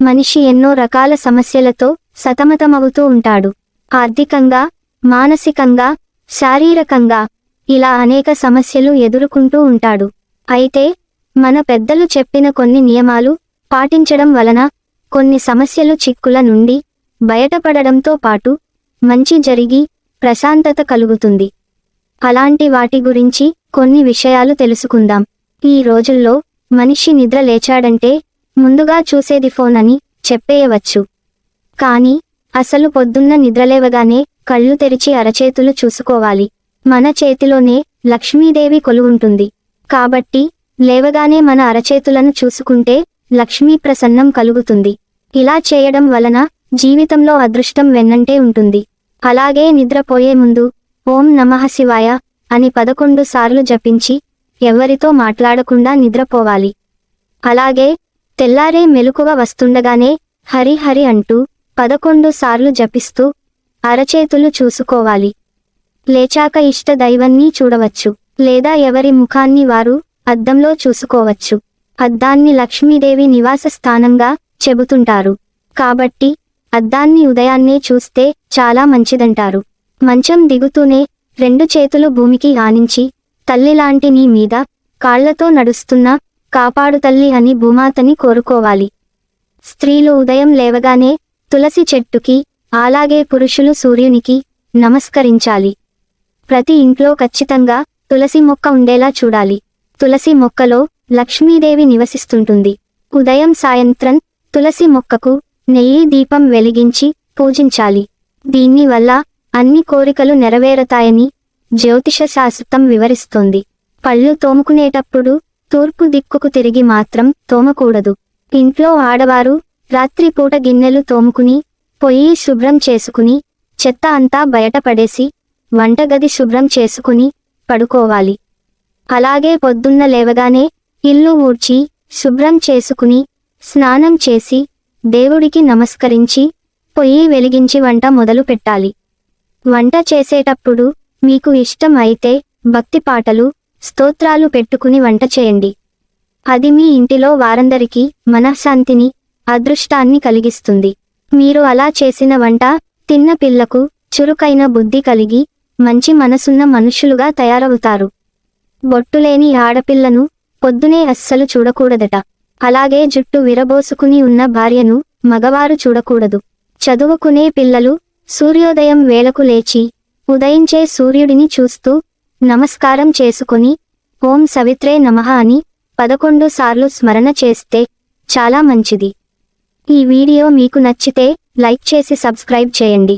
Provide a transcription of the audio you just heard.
మనిషి ఎన్నో రకాల సమస్యలతో సతమతమవుతూ ఉంటాడు. ఆర్థికంగా మానసికంగా శారీరకంగా ఇలా అనేక సమస్యలు ఎదుర్కొంటూ ఉంటాడు. అయితే మన పెద్దలు చెప్పిన కొన్ని నియమాలు పాటించడం వలన కొన్ని సమస్యలు చిక్కుల నుండి బయటపడడంతో పాటు మంచి జరిగి ప్రశాంతత కలుగుతుంది. అలాంటి వాటి గురించి కొన్ని విషయాలు తెలుసుకుందాం. ఈ రోజుల్లో మనిషి నిద్ర లేచాడంటే ముందుగా చూసేది ఫోన్ అని చెప్పేయవచ్చు. కానీ అసలు పొద్దున్న నిద్రలేవగానే కళ్ళు తెరిచి అరచేతులు చూసుకోవాలి. మన చేతిలోనే లక్ష్మీదేవి కొలువుంటుంది కాబట్టి లేవగానే మన అరచేతులను చూసుకుంటే లక్ష్మీ ప్రసన్నం కలుగుతుంది. ఇలా చేయడం వలన జీవితంలో అదృష్టం వెన్నంటే ఉంటుంది. అలాగే నిద్రపోయే ముందు ఓం నమః శివాయ అని పదకొండు సార్లు జపించి ఎవరితో మాట్లాడకుండా నిద్రపోవాలి. అలాగే తెల్లారే మెలకువ వస్తుండగానే హరి హరి అంటూ పదకొండు సార్లు జపిస్తూ అరచేతులు చూసుకోవాలి. లేచాక ఇష్ట దైవాన్ని చూడవచ్చు. లేదా ఎవరి ముఖాన్ని వారు అద్దంలో చూసుకోవచ్చు. అద్దాన్ని లక్ష్మీదేవి నివాస స్థానంగా చెబుతుంటారు. కాబట్టి అద్దాన్ని ఉదయాన్నే చూస్తే చాలా మంచిదంటారు. మంచం దిగుతూనే రెండు చేతులు భూమికి ఆనించి తల్లిలాంటి నీ మీద కాళ్ళతో నడుస్తున్నా కాపాడు తల్లి అని భూమాతని కోరుకోవాలి. స్త్రీలు ఉదయం లేవగానే తులసి చెట్టుకి అలాగే పురుషులు సూర్యునికి నమస్కరించాలి. ప్రతి ఇంట్లో ఖచ్చితంగా తులసి మొక్క ఉండేలా చూడాలి. తులసి మొక్కలో లక్ష్మీదేవి నివసిస్తుంటుంది. ఉదయం సాయంత్రం తులసి మొక్కకు నెయ్యి దీపం వెలిగించి పూజించాలి. దీన్ని వల్ల అన్ని కోరికలు నెరవేరతాయని జ్యోతిష శాస్త్రం వివరిస్తోంది. పళ్ళు తోముకునేటప్పుడు తూర్పు దిక్కుకు తిరిగి మాత్రం తోమకూడదు. ఇంట్లో ఆడవారు రాత్రిపూట గిన్నెలు తోముకుని పొయ్యి శుభ్రం చేసుకుని చెత్త అంతా బయటపడేసి వంటగది శుభ్రం చేసుకుని పడుకోవాలి. అలాగే పొద్దున్న లేవగానే ఇల్లు ఊడ్చి శుభ్రం చేసుకుని స్నానం చేసి దేవుడికి నమస్కరించి పొయ్యి వెలిగించి వంట మొదలు పెట్టాలి. వంట చేసేటప్పుడు మీకు ఇష్టం అయితే భక్తి పాటలు స్తోత్రాలు పెట్టుకుని వంట చేయండి. అది మీ ఇంటిలో వారందరికీ మనశ్శాంతిని అదృష్టాన్ని కలిగిస్తుంది. మీరు అలా చేసిన వంట తిన్న పిల్లకు చురుకైన బుద్ధి కలిగి మంచి మనసున్న మనుషులుగా తయారవుతారు. బొట్టులేని ఆడపిల్లను పొద్దునే అస్సలు చూడకూడదట. అలాగే జుట్టు విరబోసుకుని ఉన్న భార్యను మగవారు చూడకూడదు. చదువుకునే పిల్లలు సూర్యోదయం వేళకు లేచి ఉదయించే సూర్యుడిని చూస్తూ నమస్కారం చేసుకుని ఓం సవిత్రే నమః అని పదకొండు సార్లు స్మరణ చేస్తే చాలా మంచిది. ఈ వీడియో మీకు నచ్చితే లైక్ చేసి సబ్స్క్రైబ్ చేయండి.